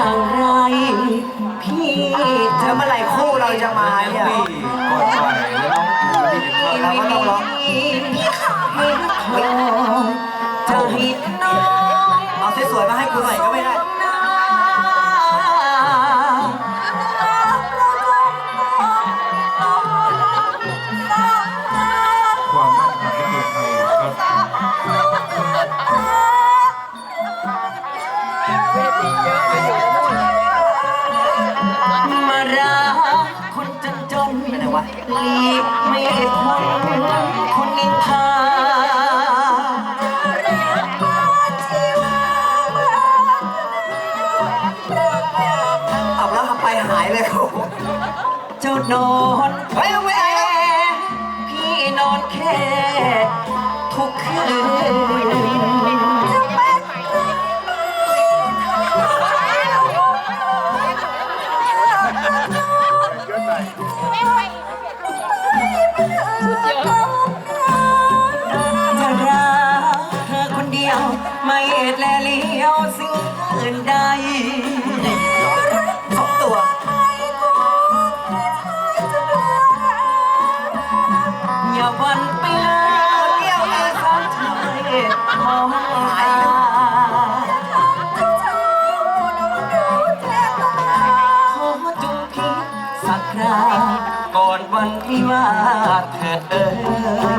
อางไร พี่เธอเมื่อไหร่คู่เราจะมาเนี่ยเราก็ต้องร้องให้ขอจะให้น้องเอาสวยๆมาให้กูหน่อยก็ไม่ได้ หลีกไม่พ้นคนนินทา เอาแล้วไปหายเลยกูเจ้านอนเฮ้ยลงไป อื่นใดสองตัวอย่าวันไปเลยเดียวไอ้สาวไทยมองหายขอจงคิดสักคราก่อนวันที่ว่าเถิดเออ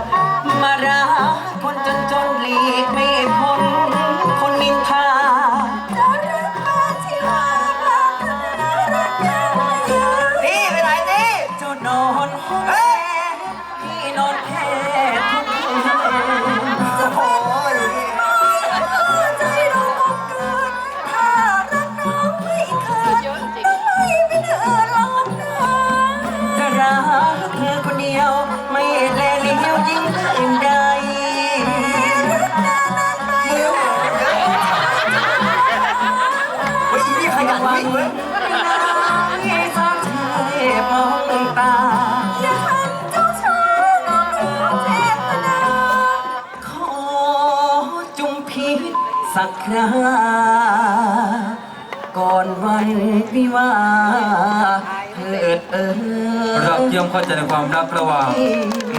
มารักคนจนจนหลีกไม่ รักเธอคนเดียว ไม่แลเลี้ยวยิ่งอื่นใดเฮ้ยอีนี่ขยันวิ่งเว้ยให้สาวไทยมองตาขอจุมพิษสักคราก่อนวันวิวาห์เถิดเออ ย่อมเข้าใจในความรักระหว่าง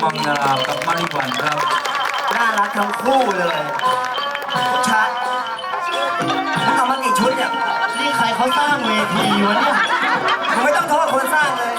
มังงากับมาริวันครับ น่ารักทั้งคู่เลยชัดมันทำมากี่ชุดเนี่ย นี่ใครเขาสร้างเวทีวะเนี่ยผมไม่ต้องโทษคนสร้างเลย